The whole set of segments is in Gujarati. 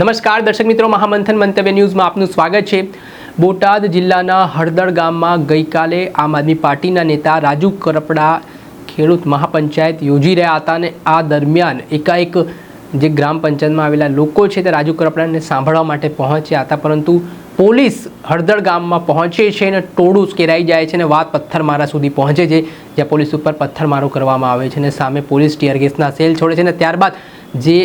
નમસ્કાર, દર્શક મિત્રો. મહામંથન મંતવ્ય ન્યૂઝમાં આપનું સ્વાગત છે. બોટાદ જિલ્લાના હળદળ ગામમાં ગઈકાલે આમ આદમી પાર્ટીના નેતા રાજુ કરપડા ખેડૂત મહાપંચાયત યોજી રહ્યા હતા અને આ દરમિયાન એકાએક જે ગ્રામ પંચાયતમાં આવેલા લોકો છે તે રાજુ કરપડાને સાંભળવા માટે પહોંચ્યા હતા. પરંતુ પોલીસ હળદળ ગામમાં પહોંચે છે અને ટોળું ઉશ્કેરાઈ જાય છે અને વાત પથ્થરમારા સુધી પહોંચે છે, જ્યાં પોલીસ ઉપર પથ્થરમારો કરવામાં આવે છે અને સામે પોલીસ ટીયર ગેસના સેલ છોડે છે અને ત્યારબાદ જે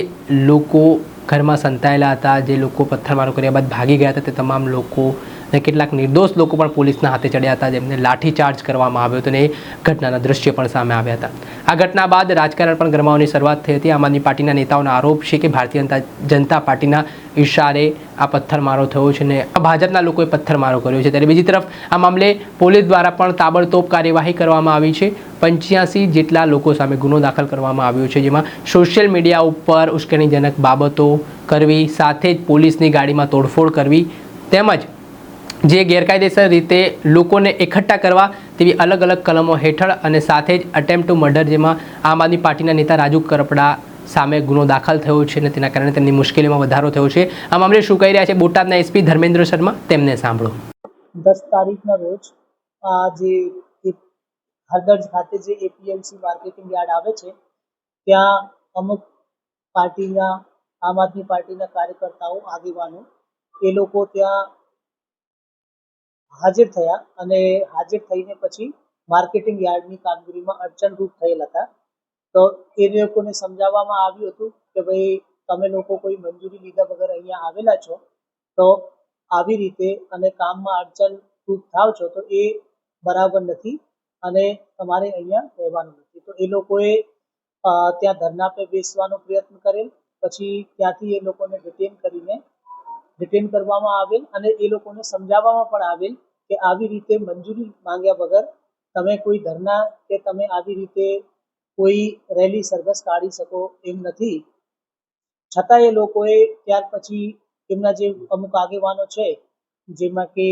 લોકો ઘરમાં સંતાયેલા હતા જે લોકો પથ્થરમારો કર્યા બાદ ભાગી ગયા હતા તે તમામ લોકો અને કેટલાક નિર્દોષ લોકો પણ પોલીસના હાથે ચડ્યા હતા, જેમને લાઠીચાર્જ કરવામાં આવ્યો હતો અને એ ઘટનાના દૃશ્ય પણ સામે આવ્યા હતા. આ ઘટના બાદ રાજકારણ પણ ગરમાવાની શરૂઆત થઈ હતી. આમ આદમી પાર્ટીના નેતાઓનો આરોપ છે કે ભારતીય જનતા પાર્ટીના ઇશારે આ પથ્થરમારો થયો છે આ ભાજપના લોકોએ પથ્થરમારો કર્યો છે. ત્યારે બીજી તરફ આ મામલે પોલીસ દ્વારા પણ તાબડતોબ કાર્યવાહી કરવામાં આવી છે. પંચ્યાસી જેટલા લોકો સામે ગુનો દાખલ કરવામાં આવ્યો છે, જેમાં સોશિયલ મીડિયા ઉપર ઉશ્કેરણીજનક બાબતો કરવી, સાથે જ પોલીસની ગાડીમાં તોડફોડ કરવી, તેમજ જે ગેરકાયદેસર રીતે લોકોને એકઠા કરવા તેવી અલગ અલગ કલમો હેઠળ અને સાથે જ અટેમ્પ ટુ મર્ડર જેમાં આમ આદમી પાર્ટીના નેતા રાજુ કરપડા સામે ગુનો દાખલ થયો છે અને તેના કારણે તેમની મુશ્કેલીમાં વધારો થયો છે. આ મામલે શું કહી રહ્યા છે? બોટાદના એસપી ધર્મેન્દ્ર શર્મા તેમને સાંભળો. દસ તારીખના રોજ આ જે હરદર્જ ખાતે જે એપીએમસી માર્કેટિંગ યાર્ડ આવે છે, ત્યાં અમુક પાર્ટીના, આમ આદમી પાર્ટીના કાર્યકર્તાઓ, આગેવાનો, એ લોકો ત્યાં હાજર થયા અને હાજર થઈને પછી માર્કેટિંગ યાર્ડની કામગીરીમાં અડચણરૂપ થયેલ હતા. તો એ લોકોને સમજાવવામાં આવ્યું હતું કે ભાઈ, તમે લોકો કોઈ મંજૂરી લીધા વગર અહીંયા આવેલા છો, તો આવી રીતે અને કામમાં અડચણરૂપ થાવ છો, તો એ બરાબર નથી અને તમારે અહીંયા રહેવાનું નથી. તો એ લોકોએ ત્યાં ધરના પે બેસવાનો પ્રયત્ન કરેલ, પછી ત્યાંથી એ લોકોને ડિટેન કરીને ડિટેન કરવામાં આવેલ અને એ લોકોને સમજાવવામાં પણ આવેલ કે આવી રીતે મંજૂરી માંગ્યા વગર તમે કોઈ ધરના કે તમે આવી રીતે કોઈ રેલી, સરઘસ કાઢી શકો એમ નથી. છતાં એ લોકોએ ત્યાર પછી એમના જે અમુક આગેવાનો છે, જેમાં કે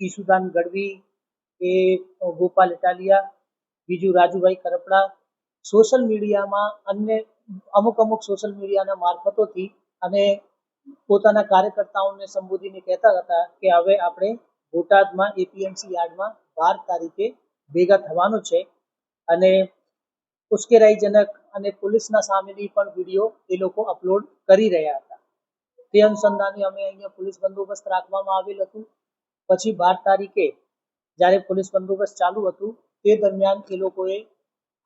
ઈસુદાન ગઢવી એ ગોપાલ ઇટાલિયા, બીજું રાજુભાઈ કરપડા, સોશિયલ મીડિયામાં અન્ય અમુક અમુક સોશિયલ મીડિયાના મારફતોથી અને પોતાના કાર્યકર્તાઓને સંબોધીને કહેતા હતા કે હવે આપણે બોટાદમાં એપીએમસી યાર્ડમાં બાર તારીખે ભેગા થવાનું છે અને ઉશ્કેરાઈજનક અને પોલીસના સામેની પણ વીડિયો એ લોકો અપલોડ કરી રહ્યા હતા. તે અનુસંધાને અમે અહીંયા પોલીસ બંદોબસ્ત રાખવામાં આવેલ હતું. પછી બાર તારીખે જ્યારે પોલીસ બંદોબસ્ત ચાલુ હતું, તે દરમિયાન એ લોકોએ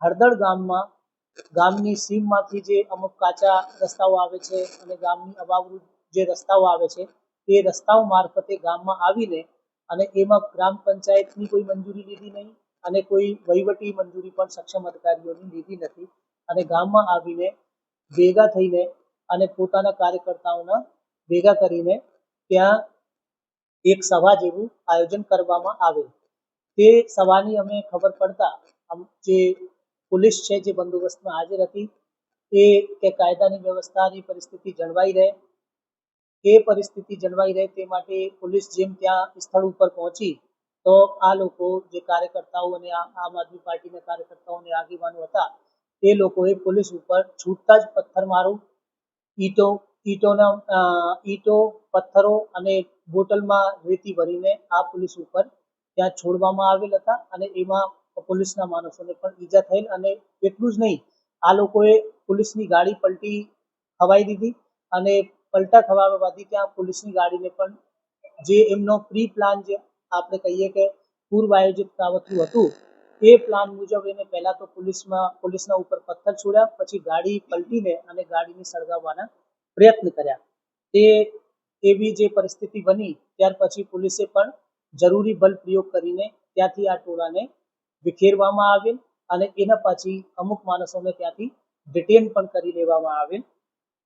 હળદળ ગામમાં ગામની સીમમાંથી જે અમુક કાચા રસ્તાઓ આવે છે અને ગામની અભાવરૂપ જે રસ્તાઓ આવે છે, તે રસ્તાઓ મારફતે ગામમાં આવીને અને એમાં ગ્રામ પંચાયતની કોઈ મંજૂરી લીધી નહીં અને કોઈ વહીવટી મંજૂરી પણ સક્ષમ અધિકારીઓની લીધી નથી અને ગામમાં આવીને ભેગા થઈને અને પોતાના કાર્યકર્તાઓના ભેગા કરીને ત્યાં એક સભા જેવું આયોજન કરવામાં આવે. તે સભાની અમે ખબર પડતા જે પોલીસ છે જે બંદોબસ્તમાં હાજર હતી, એ કે કાયદાની વ્યવસ્થાની પરિસ્થિતિ જળવાઈ રહે, એ પરિસ્થિતિ જળવાઈ રહે તે માટે પોલીસ જેમ ત્યાં સ્થળ ઉપર પહોંચી, તો આ લોકો જે કાર્યકર્તાઓ અને આમ આદમી પાર્ટીના કાર્યકર્તાઓ અને આગેવાનો હતા, એ લોકોએ પોલીસ ઉપર છૂટતા જ પથ્થરમારો ઈંટો, ઈંટોના ઈટો ઈંટો, પથ્થરો અને બોટલમાં રેતી ભરીને આ પોલીસ ઉપર ત્યાં છોડવામાં આવેલ હતા અને એમાં પોલીસના માણસોને પણ ઈજા થઈ અને એટલું જ નહીં, આ લોકોએ પોલીસની ગાડી પલટી ખવાઈ દીધી અને પલટા ખવાવવાથી ત્યાં પોલીસની ગાડીને પણ જે એમનો પ્રી પ્લાન જે આપણે કહીએ કે પૂર્વ આયોજિત કાવતરું હતું, એ પ્લાન મુજબ એને પહેલા તો પોલીસમાં, પોલીસના ઉપર પથ્થર છોડ્યા, પછી ગાડી પલટીને અને ગાડીને સળગાવવાના પ્રયત્ન કર્યા. તે એવી જે પરિસ્થિતિ બની, ત્યાર પછી પોલીસે પણ જરૂરી બલ પ્રયોગ કરીને ત્યાંથી આ ટોળાને વિખેરવામાં આવેલ અને એના પછી અમુક માણસોને ત્યાંથી ડિટેન પણ કરી લેવામાં આવેલ.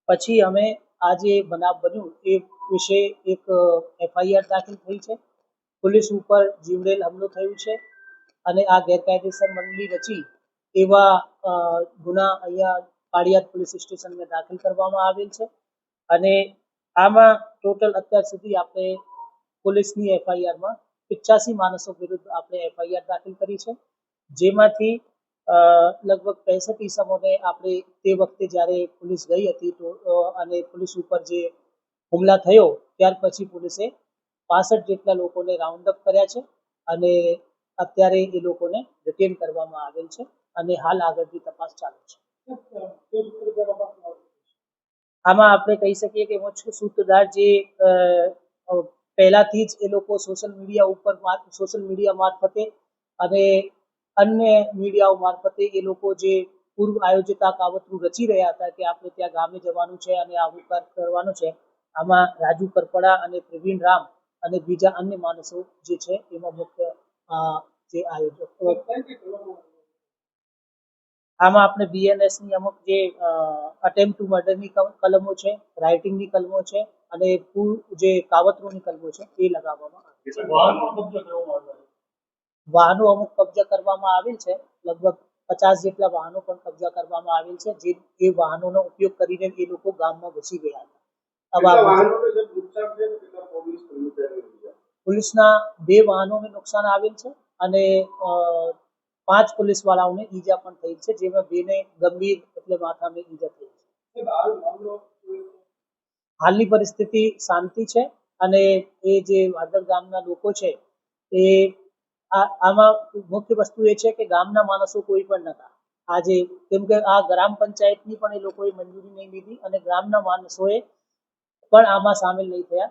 પછી અમે આ જે બનાવ બન્યું એ વિશે એક એફઆઈઆર દાખલ થઈ છે. પોલીસ ઉપર જીવડેલ હુમલો થયું છે અને આ ગેરકાયદેસર મંડળી રચી એવા ગુના અહીંયા પાળિયાદ પોલીસ સ્ટેશનમાં દાખલ કરવામાં આવેલ છે. અને આમાં ટોટલ અત્યાર સુધી આપણે પોલીસની એફઆઈઆરમાં પિચ્ચાસી માણસો વિરુદ્ધ આપણે એફઆઈઆર દાખલ કરી છે. જેમાંથી લગભગ પૈસઠ ઈસમોને આપણે તે વખતે જ્યારે પોલીસ ગઈ હતી તો અને પોલીસ ઉપર જે હુમલા થયો, ત્યાર પછી પોલીસે પાસઠ જેટલા લોકોને રાઉન્ડ અપ કર્યા છે અને અત્યારે એ લોકોને રિટેન કરવામાં આવેલ છે અને હાલ આગળની તપાસ ચાલુ છે. આમાં આપણે કહી શકીએ કે સૂત્રધાર જે પહેલાથી જ એ લોકો સોશિયલ મીડિયા ઉપર સોશિયલ મીડિયા મારફતે અને અન્ય મીડિયાઓ મારફતે એ લોકો જે પૂર્વ આયોજિત આ કાવતરું રચી રહ્યા હતા કે આપણે ત્યાં ગામે જવાનું છે અને આવું કરવાનું છે, આમાં રાજુ કરપડા અને પ્રવીણ રામ અને બીજા અન્ય માણસો જે છે, એમાં મુખ્ય જે આયોજક આમાં આપણે બીએનએસની અમુક જે અટેમ્પ ટુ મર્ડરની કલમો છે રાઇટિંગની કલમો છે અને કુલ જે કાવતરોની કલમો છે એ લગાવવામાં આવી છે. વાહનો અમુક કબજા કરવામાં આવેલ છે લગભગ પચાસ જેટલા વાહનો પણ કબજા કરવામાં આવેલ છે જે એ વાહનોનો ઉપયોગ કરીને એ લોકો ગામમાં ઘૂસી ગયા હતા. પોલીસના બે વાહનોને નુકસાન આવેલ છે અને પાંચ પોલીસ વાળાઓને ઈજા પણ થઈ છે જેમાં બેને ગંભીર એટલે માથાને ઈજા થઈ છે. હાલની પરિસ્થિતિ શાંતિ છે અને એ જે વાદળ ગામના લોકો છે એ આ આમાં મુખ્ય વસ્તુ એ છે કે ગામના માણસો કોઈ પણ નતા આજે કેમ કે આ ગ્રામ પંચાયતની પણ એ લોકોએ મંજૂરી નહીં લીધી અને ગ્રામના માણસોએ પણ આમાં સામેલ નહીં થયા.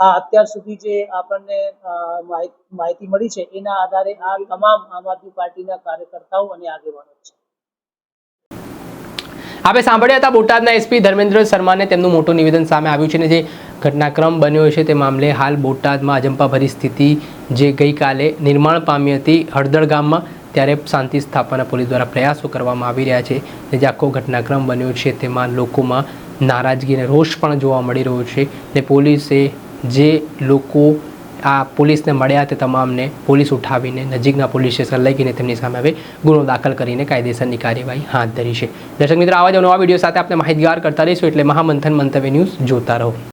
હા અત્યાર સુધી જે આપણને માહિતી મળી છે, એના આધારે આ તમામ આમ આદમી પાર્ટીના કાર્યકર્તાઓ અને આગેવાનો છે. આપણે સાંભળ્યા હતા બોટાદના એસપી ધર્મેન્દ્ર શર્માને તેમનું મોટું નિવેદન સામે આવ્યું છે અને જે ઘટનાક્રમ બન્યો છે તે મામલે હાલ બોટાદમાં અજંપાભરી સ્થિતિ જે ગઈકાલે નિર્માણ પામી હતી હળદળ ગામમાં, ત્યારે શાંતિ સ્થાપના પોલીસ દ્વારા પ્રયાસો કરવામાં આવી રહ્યા છે. જે આખો ઘટનાક્રમ બન્યો છે તેમાં લોકોમાં નારાજગી અને રોષ પણ જોવા મળી રહ્યો છે ને પોલીસે જે લોકો આ પોલીસને મળ્યા તે તમામને પોલીસ ઉઠાવીને નજીકના પોલીસ સ્ટેશન લઈ ગઈને તેમની સામે હવે ગુનો દાખલ કરીને કાયદેસરની કાર્યવાહી હાથ ધરી છે. દર્શક મિત્રો, આવા જ નવા વીડિયો સાથે આપણે માહિતગાર કરતા રહીશું એટલે મહામંથન મંતવ્ય ન્યૂઝ જોતા રહો.